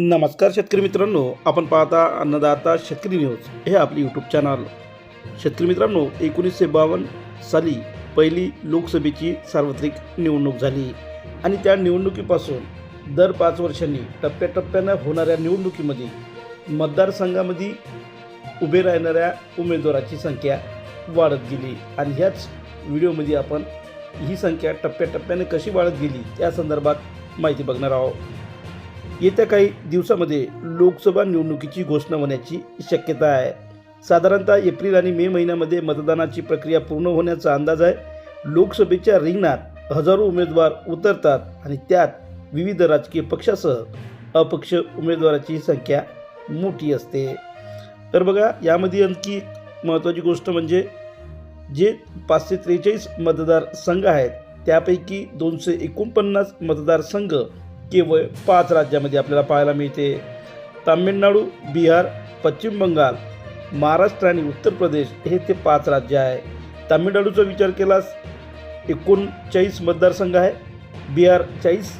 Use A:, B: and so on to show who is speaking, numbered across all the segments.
A: नमस्कार शेतकरी मित्रांनो आपण पाहता अन्नदाता शेतकरी न्यूज. हे आपले यूट्यूब चॅनल शेतकरी मित्रांनो एकोणीसशे बावन्न साली पहिली लोकसभेची सार्वत्रिक निवडणूक झाली. आणि त्या निवडणुकीपासून दर पाच वर्षांनी टप्प्याटप्प्यानं होणाऱ्या निवडणुकीमध्ये मतदारसंघामध्ये उभे राहणाऱ्या उमेदवाराची संख्या वाढत गेली. आणि ह्याच व्हिडिओमध्ये आपण ही संख्या टप्प्याटप्प्याने कशी वाढत गेली त्या संदर्भात माहिती बघणार आहोत. येत्या काही दिवसामध्ये लोकसभा निवडणुकीची घोषणा होण्याची शक्यता आहे. साधारणतः एप्रिल आणि मे महिन्यामध्ये मतदानाची प्रक्रिया पूर्ण होण्याचा अंदाज आहे. लोकसभेच्या रिंगणात हजारो उमेदवार उतरतात आणि त्यात विविध राजकीय पक्षासह अपक्ष उमेदवाराची संख्या मोठी असते. तर बघा यामध्ये आणखी एक महत्त्वाची गोष्ट म्हणजे जे पाचशे त्रेचाळीस मतदारसंघ आहेत त्यापैकी दोनशे एकोणपन्नास मतदारसंघ केवळ पाच राज्यामध्ये आपल्याला पाहायला मिळते. तामिळनाडू बिहार पश्चिम बंगाल महाराष्ट्र आणि उत्तर प्रदेश हे ते पाच राज्य आहे. तामिळनाडूचा विचार केलास एकोणचाळीस मतदारसंघ आहे. बिहार चाळीस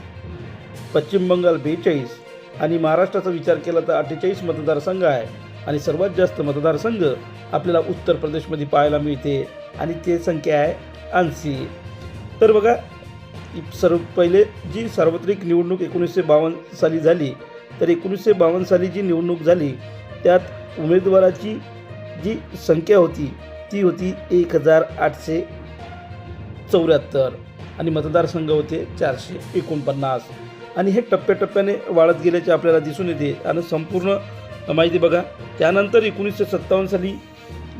A: पश्चिम बंगाल बेचाळीस आणि महाराष्ट्राचा विचार केला तर अठ्ठेचाळीस मतदारसंघ आहे. आणि सर्वात जास्त मतदारसंघ आपल्याला उत्तर प्रदेशमध्ये पाहायला मिळते आणि ते संख्या आहे ऐंशी. तर बघा सर्व पहिले जी सार्वत्रिक निवडणूक एकोणीसशे बावन्न साली झाली तर एकोणीसशे बावन्न साली जी निवडणूक झाली त्यात उमेदवाराची जी संख्या होती ती होती एक हजार आठशे चौऱ्याहत्तर आणि मतदारसंघ होते चारशे एकोणपन्नास. आणि हे टप्प्याटप्प्याने वाढत गेल्याचे आपल्याला दिसून येते. आणि संपूर्ण माहिती बघा त्यानंतर एकोणीसशे सत्तावन्न साली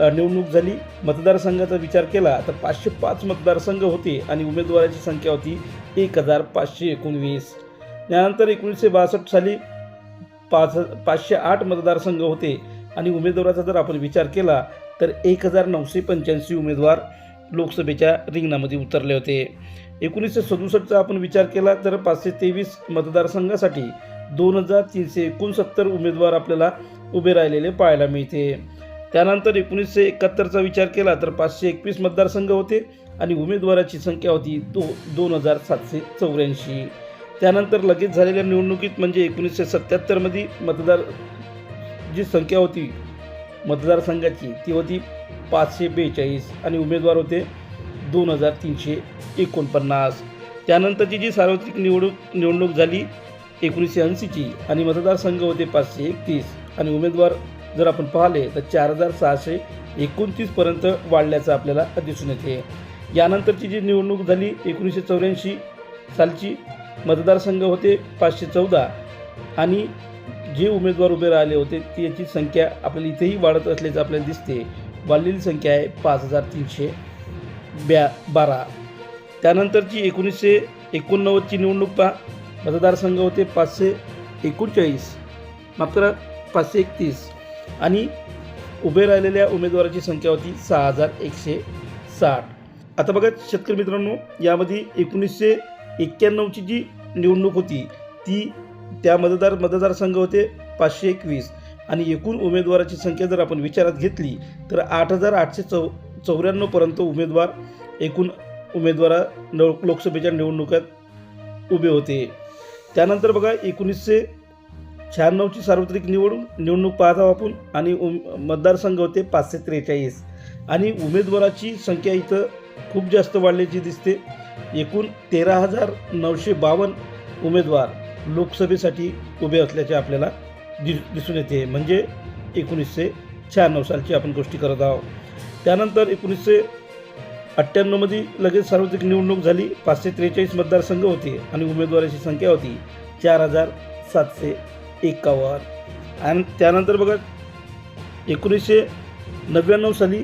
A: निवडणूक झाली मतदारसंघाचा विचार केला तर पाचशे पाच मतदारसंघ होते आणि उमेदवाराची संख्या होती एक हजार पाचशे एकोणवीस. त्यानंतर एकोणीसशे बासष्ट साली पाच पाचशे आठ मतदारसंघ होते आणि उमेदवाराचा जर आपण विचार केला तर एक हजार नऊशे पंच्याऐंशी उमेदवार लोकसभेच्या रिंगणामध्ये उतरले होते. एकोणीसशे सदुसष्टचा आपण विचार केला तर पाचशे तेवीस मतदारसंघासाठी दोन हजार तीनशे एकोणसत्तर उमेदवार आपल्याला उभे राहिलेले पाहायला मिळते. त्यानंतर एकोणीसशे एकाहत्तरचा विचार केला तर पाचशे एकवीस मतदारसंघ होते आणि उमेदवाराची संख्या होती दो दोन हजार सातशे चौऱ्याऐंशी. त्यानंतर लगेच झालेल्या निवडणुकीत म्हणजे एकोणीसशे सत्त्याहत्तरमध्ये मतदार जी संख्या होती मतदारसंघाची ती होती पाचशे बेचाळीस आणि उमेदवार होते दोन हजार तीनशे एकोणपन्नास. त्यानंतरची जी सार्वत्रिक निवडणूक निवडणूक झाली एकोणीसशे ऐंशीची आणि मतदारसंघ होते पाचशे एकतीस आणि उमेदवार जर आपण पाहिले तर चार हजार सहाशे एकोणतीसपर्यंत वाढल्याचं आपल्याला दिसून येते. यानंतरची जी निवडणूक झाली एकोणीसशे चौऱ्याऐंशी सालची मतदारसंघ होते पाचशे चौदा आणि जे उमेदवार उभे राहिले होते त्याची संख्या आपल्याला इथेही वाढत असल्याचं आपल्याला दिसते. वाढलेली संख्या आहे पाच हजार तीनशे ब्या बारा. त्यानंतरची एकोणीसशे एकोणनव्वदची निवडणूक पहा. मतदारसंघ होते पाचशे एकोणचाळीस मात्र पाचशे एकतीस. आणि उभे राहिलेल्या उमेदवाराची संख्या होती सहा हजार एकशे साठ. आता बघा शेतकरी मित्रांनो यामध्ये एकोणीसशे एक्क्याण्णवची जी निवडणूक होती ती त्या मतदार मतदारसंघ होते पाचशे एकवीस. आणि एकूण उमेदवाराची संख्या जर आपण विचारात घेतली तर आठ हजार आठशे चौ चौऱ्याण्णवपर्यंत उमेदवार एकूण उमेदवारा नव लोकसभेच्या निवडणुकात उभे होते. त्यानंतर बघा एकोणीसशे शहाण्णवची सार्वत्रिक निवडून निवडणूक पाहत आहोत आपण आणि उम मतदारसंघ होते पाचशे त्रेचाळीस. आणि उमेदवाराची संख्या इथं खूप जास्त वाढल्याची दिसते. एकूण तेरा हजार नऊशे बावन्न उमेदवार लोकसभेसाठी उभे असल्याचे आपल्याला दि दिसून येते. म्हणजे एकोणीसशे शहाण्णव सालची आपण गोष्टी करत आहोत. त्यानंतर एकोणीसशे अठ्ठ्याण्णवमध्ये लगेच सार्वत्रिक निवडणूक झाली. पाचशे त्रेचाळीस मतदारसंघ होते आणि उमेदवाराची संख्या होती चार हजार सातशे एकावन्न. आणि त्यानंतर बघा एकोणीसशे नव्याण्णव साली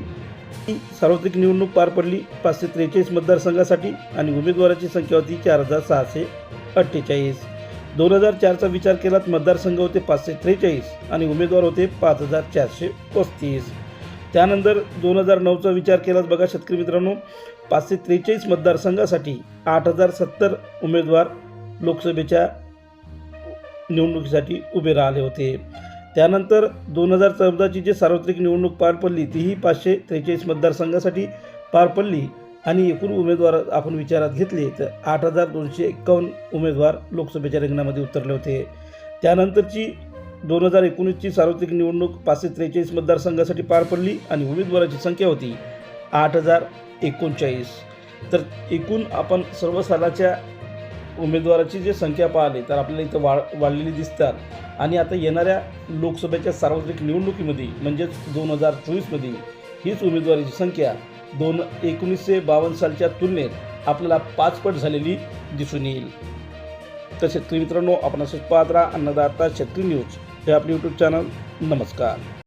A: ही सार्वत्रिक निवडणूक पार पडली. पाचशे त्रेचाळीस मतदारसंघासाठी आणि उमेदवाराची संख्या होती चार हजार सहाशे अठ्ठेचाळीस. दोन हजार चारचा विचार केला तर मतदारसंघ होते पाचशे त्रेचाळीस आणि उमेदवार होते पाच हजार चारशे पस्तीस. त्यानंतर दोन हजार नऊचा विचार केलाच बघा शेतकरी मित्रांनो पाचशे त्रेचाळीस मतदारसंघासाठी आठ हजार सत्तर उमेदवार लोकसभेच्या निवडणुकीसाठी उभे राहिले होते. त्यानंतर दोन हजार चौदाची जी सार्वत्रिक निवडणूक पार पडली तीही पाचशे त्रेचाळीस मतदारसंघासाठी पार पडली आणि एकूण उमेदवार आपण विचारात घेतले तर आठ हजार दोनशे एक्कावन्न उमेदवार लोकसभेच्या रिंगणामध्ये उतरले होते. त्यानंतरची दोन हजार एकोणीसची सार्वत्रिक निवडणूक पाचशे त्रेचाळीस मतदारसंघासाठी पार पडली आणि उमेदवाराची संख्या होती आठ हजार एकोणचाळीस. तर एकूण आपण सर्व सालाच्या उमेदवाराची जी संख्या पाहिली तर आपल्याला इथं वाढ वाढलेली दिसतात. आणि आता येणाऱ्या लोकसभेच्या सार्वत्रिक निवडणुकीमध्ये म्हणजेच दोन हजार चोवीसमध्ये हीच उमेदवाराची संख्या दोन एकोणीसशे बावन्न सालच्या तुलनेत आपल्याला पाचपट झालेली दिसून येईल. तर शेतकरी मित्रांनो आपण असंच पाहत राहा. अन्नदाता शेतकरी न्यूज हे आपले यूट्यूब चॅनल नमस्कार.